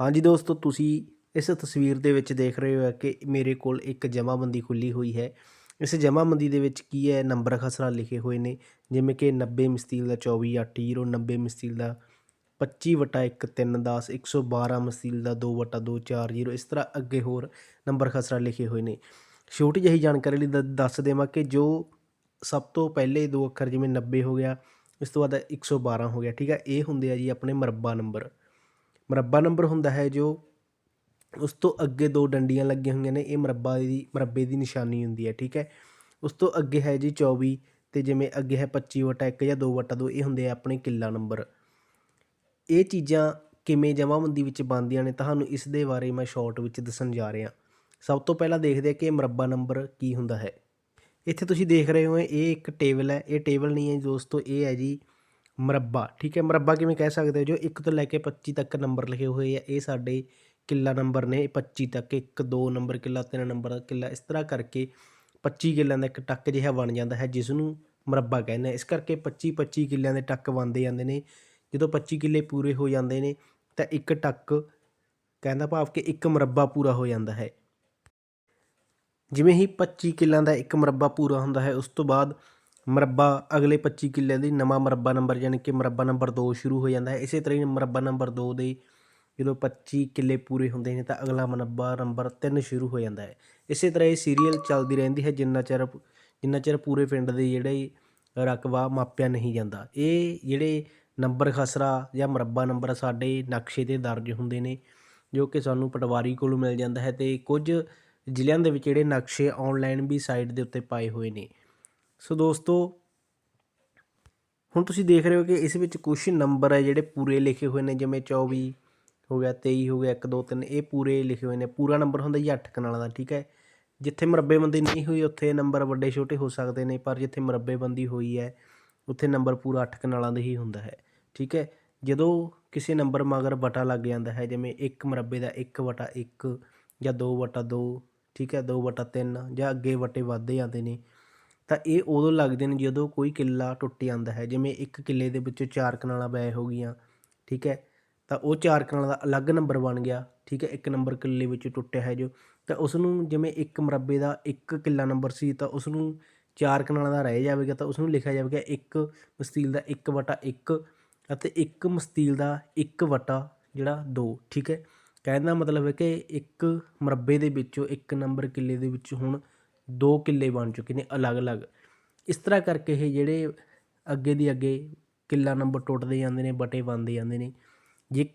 ਹਾਂਜੀ ਦੋਸਤੋ, ਤੁਸੀਂ ਇਸ ਤਸਵੀਰ ਦੇ ਵਿੱਚ ਦੇਖ ਰਹੇ ਹੋ ਕਿ ਮੇਰੇ ਕੋਲ ਇੱਕ ਜਮ੍ਹਾਂਬੰਦੀ ਖੁੱਲੀ ਹੋਈ ਹੈ। ਇਸ ਜਮ੍ਹਾਂਬੰਦੀ ਦੇ ਵਿੱਚ ਕੀ ਹੈ? ਨੰਬਰ ਖਸਰਾ ਲਿਖੇ ਹੋਏ ਨੇ, ਜਿਵੇਂ ਕਿ 90 ਮਸਤੀਲ ਦਾ 24 8 0 90 ਮਸਤੀਲ ਦਾ 25 ਵਟਾ 1 3 10 112 ਮਸਤੀਲ ਦਾ 2 ਵਟਾ 2 4 0 ਇਸ ਤਰ੍ਹਾਂ ਅੱਗੇ ਹੋਰ ਨੰਬਰ ਖਸਰਾ ਲਿਖੇ ਹੋਏ ਨੇ। ਛੋਟੀ ਜਿਹੀ ਜਾਣਕਾਰੀ ਲਈ ਦ- ਦੱਸ ਦੇਵਾਂ ਕਿ ਜੋ ਸਭ ਤੋਂ ਪਹਿਲੇ ਦੋ ਅੱਖਰ ਜਿਵੇਂ 90 ਹੋ ਗਿਆ, ਇਸ ਤੋਂ ਬਾਅਦ 112 ਹੋ ਗਿਆ, ਠੀਕ ਹੈ? ਇਹ ਹੁੰਦੇ ਆ ਜੀ ਆਪਣੇ ਮਰਬਾ ਨੰਬਰ। ਮੁਰੱਬਾ ਨੰਬਰ ਹੁੰਦਾ ਹੈ ਜੋ ਉਸ ਤੋਂ ਅੱਗੇ ਦੋ ਡੰਡੀਆਂ ਲੱਗੀਆਂ ਹੋਈਆਂ ਨੇ, ਇਹ ਮੁਰੱਬਾ ਦੀ, ਮੁਰੱਬੇ ਦੀ ਨਿਸ਼ਾਨੀ ਹੁੰਦੀ ਹੈ, ਠੀਕ ਹੈ। ਉਸ ਤੋਂ ਅੱਗੇ ਹੈ ਜੀ 24 ਤੇ ਜਿਵੇਂ ਅੱਗੇ ਹੈ 25 ਵਟਾ 1 ਜਾਂ 2 ਵਟਾ 2 ਇਹ ਹੁੰਦੇ ਆ ਆਪਣੇ ਕਿੱਲਾ ਨੰਬਰ। ਇਹ ਚੀਜ਼ਾਂ ਕਿਵੇਂ ਜਮ੍ਹਾਂਬੰਦੀ ਵਿੱਚ ਬਣਦੀਆਂ ਨੇ, ਤੁਹਾਨੂੰ ਇਸ ਦੇ ਬਾਰੇ ਮੈਂ ਸ਼ਾਰਟ ਵਿੱਚ ਦੱਸਣ ਜਾ ਰਿਹਾ। ਸਭ ਤੋਂ ਪਹਿਲਾਂ ਦੇਖਦੇ ਹਾਂ ਕਿ ਮੁਰੱਬਾ ਨੰਬਰ ਕੀ ਹੁੰਦਾ ਹੈ। ਇੱਥੇ ਤੁਸੀਂ ਦੇਖ ਰਹੇ ਹੋ, ਇਹ ਇੱਕ ਟੇਬਲ ਹੈ, ਇਹ ਟੇਬਲ ਨਹੀਂ ਹੈ ਜੀ ਦੋਸਤੋ, ਇਹ ਹੈ ਜੀ ਮੁਰੱਬਾ, ਠੀਕ ਹੈ? ਮੁਰੱਬਾ ਕਿਵੇਂ ਕਹਿ ਸਕਦੇ ਹੋ? ਜੋ 1 ਤੋਂ ਲੈ ਕੇ 25 ਤੱਕ ਨੰਬਰ ਲਿਖੇ ਹੋਏ ਆ, ਇਹ ਸਾਡੇ ਕਿੱਲਾ ਨੰਬਰ ਨੇ 25 ਤੱਕ 1 2 ਨੰਬਰ ਕਿੱਲਾ 3 ਨੰਬਰ ਕਿੱਲਾ, ਇਸ ਤਰ੍ਹਾਂ ਕਰਕੇ 25 ਕਿੱਲਿਆਂ ਦਾ ਇੱਕ ਟੱਕ ਜਿਹਾ ਬਣ ਜਾਂਦਾ ਹੈ, ਜਿਸ ਨੂੰ ਮੁਰੱਬਾ ਕਹਿੰਦੇ ਆ। ਇਸ ਕਰਕੇ 25 25 ਕਿੱਲਿਆਂ ਦੇ ਟੱਕ ਬਣਦੇ ਜਾਂਦੇ ਨੇ। ਜਦੋਂ 25 ਕਿੱਲੇ ਪੂਰੇ ਹੋ ਜਾਂਦੇ ਨੇ, ਤਾਂ ਇੱਕ ਟੱਕ ਕਹਿੰਦਾ ਭਾਵ ਕਿ ਇੱਕ ਮੁਰੱਬਾ ਪੂਰਾ ਹੋ ਜਾਂਦਾ ਹੈ। ਜਿਵੇਂ ਹੀ 25 ਕਿੱਲਾਂ ਦਾ ਇੱਕ ਮੁਰੱਬਾ ਪੂਰਾ ਹੁੰਦਾ ਹੈ, ਉਸ ਤੋਂ ਬਾਅਦ ਮਰਬਾ ਅਗਲੇ 25 ਕਿੱਲਿਆਂ ਦੀ ਨਵਾਂ ਮਰਬਾ ਨੰਬਰ ਯਾਨੀ ਕਿ ਮਰਬਾ ਨੰਬਰ 2 ਸ਼ੁਰੂ ਹੋ ਜਾਂਦਾ ਹੈ। ਇਸੇ ਤਰ੍ਹਾਂ ਹੀ ਮਰਬਾ ਨੰਬਰ 2 ਦੇ ਜਦੋਂ 25 ਕਿੱਲੇ ਪੂਰੇ ਹੁੰਦੇ ਨੇ ਤਾਂ ਅਗਲਾ ਮਰਬਾ ਨੰਬਰ 3 ਸ਼ੁਰੂ ਹੋ ਜਾਂਦਾ ਹੈ। ਇਸੇ ਤਰ੍ਹਾਂ ਇਹ ਸੀਰੀਅਲ ਚੱਲਦੀ ਰਹਿੰਦੀ ਹੈ, ਜਿੰਨਾ ਚਿਰ ਜਿੰਨਾ ਚਿਰ ਪੂਰੇ ਪਿੰਡ ਦੇ ਜਿਹੜੇ ਰਕਬਾ ਮਾਪਿਆ ਨਹੀਂ ਜਾਂਦਾ। ਇਹ ਜਿਹੜੇ ਨੰਬਰ ਖਸਰਾ ਜਾਂ ਮਰਬਾ ਨੰਬਰ ਸਾਡੇ ਨਕਸ਼ੇ ਤੇ ਦਰਜ ਹੁੰਦੇ ਨੇ, ਜੋ ਕਿ ਸਾਨੂੰ ਪਟਵਾਰੀ ਕੋਲੋਂ ਮਿਲ ਜਾਂਦਾ ਹੈ ਤੇ ਕੁਝ ਜ਼ਿਲ੍ਹਿਆਂ ਦੇ ਵਿੱਚ ਜਿਹੜੇ ਨਕਸ਼ੇ ਆਨਲਾਈਨ ਵੀ ਸਾਈਟ ਦੇ ਉੱਤੇ ਪਾਏ ਹੋਏ ਨੇ। ਸੋ ਦੋਸਤੋ, ਹੁਣ ਤੁਸੀਂ ਦੇਖ ਰਹੇ ਹੋ ਕਿ ਇਸ ਵਿੱਚ ਕੁਝ ਨੰਬਰ ਹੈ ਜਿਹੜੇ ਪੂਰੇ ਲਿਖੇ ਹੋਏ ਨੇ, ਜਿਵੇਂ 24 ਹੋ ਗਿਆ 23 ਹੋ ਗਿਆ 1 2 3 ਇਹ ਪੂਰੇ ਲਿਖੇ ਹੋਏ ਨੇ। ਪੂਰਾ ਨੰਬਰ ਹੁੰਦਾ ਜੀ 8 ਕਨਾਲਾਂ ਦਾ, ਠੀਕ ਹੈ? ਜਿੱਥੇ ਮਰੱਬੇਬੰਦੀ ਨਹੀਂ ਹੋਈ, ਉੱਥੇ ਨੰਬਰ ਵੱਡੇ ਛੋਟੇ ਹੋ ਸਕਦੇ ਨੇ, ਪਰ ਜਿੱਥੇ ਮਰੱਬੇਬੰਦੀ ਹੋਈ ਹੈ, ਉੱਥੇ ਨੰਬਰ ਪੂਰਾ 8 ਕਨਾਲਾਂ ਦਾ ਹੀ ਹੁੰਦਾ ਹੈ, ਠੀਕ ਹੈ? ਜਦੋਂ ਕਿਸੇ ਨੰਬਰ ਮਗਰ ਵਟਾ ਲੱਗ ਜਾਂਦਾ ਹੈ, ਜਿਵੇਂ 1 ਮਰੱਬੇ ਦਾ 1 ਵਟਾ 1 ਜਾਂ 2 ਵਟਾ 2 ਠੀਕ ਹੈ? 2 ਵਟਾ 3 ਜਾਂ ਅੱਗੇ ਵਟੇ ਵੱਧਦੇ ਜਾਂਦੇ ਨੇ ਤਾਂ ਇਹ ਉਦੋਂ ਲੱਗਦੇ ਨੇ ਜਦੋਂ ਕੋਈ ਕਿੱਲਾ ਟੁੱਟ ਜਾਂਦਾ ਹੈ। ਜਿਵੇਂ ਇੱਕ ਕਿੱਲੇ ਦੇ ਵਿੱਚੋਂ ਚਾਰ ਕਨਾਲਾਂ ਬੈ ਹੋ ਗਈਆਂ, ਠੀਕ ਹੈ? ਤਾਂ ਉਹ ਚਾਰ ਕਨਾਲਾਂ ਦਾ ਅਲੱਗ ਨੰਬਰ ਬਣ ਗਿਆ, ਠੀਕ ਹੈ? ਇੱਕ ਨੰਬਰ ਕਿੱਲੇ ਵਿੱਚ ਟੁੱਟਿਆ ਹੈ ਜੋ। ਤਾਂ ਉਸ ਨੂੰ ਜਿਵੇਂ ਇੱਕ ਮਰੱਬੇ ਦਾ ਇੱਕ ਕਿੱਲਾ ਨੰਬਰ ਸੀ, ਤਾਂ ਉਸ ਨੂੰ ਚਾਰ ਕਨਾਲਾਂ ਦਾ ਰਹਿ ਜਾਵੇਗਾ, ਤਾਂ ਉਸ ਨੂੰ ਲਿਖਿਆ ਜਾਵੇਗਾ ਇੱਕ ਮਸਤੀਲ ਦਾ 1 ਵਟਾ 1 ਅਤੇ ਇੱਕ ਮਸਤੀਲ ਦਾ 1 ਵਟਾ ਜਿਹੜਾ 2 ਠੀਕ ਹੈ? ਕਹਿਣ ਦਾ ਮਤਲਬ ਹੈ ਕਿ ਇੱਕ ਮਰੱਬੇ ਦੇ ਵਿੱਚੋਂ ਇੱਕ ਨੰਬਰ ਕਿੱਲੇ ਦੇ ਵਿੱਚ ਹੁਣ ਦੋ ਕਿੱਲੇ ਬਣ ਚੁੱਕੇ ਨੇ ਅਲੱਗ-ਅਲੱਗ। ਇਸ ਤਰ੍ਹਾਂ ਕਰਕੇ ਇਹ ਜਿਹੜੇ ਅੱਗੇ ਦੀ ਅੱਗੇ ਕਿੱਲਾ ਨੰਬਰ ਟੁੱਟਦੇ ਜਾਂਦੇ ਨੇ, ਬਟੇ ਬਣਦੇ ਜਾਂਦੇ ਨੇ। ਜੇਕਰ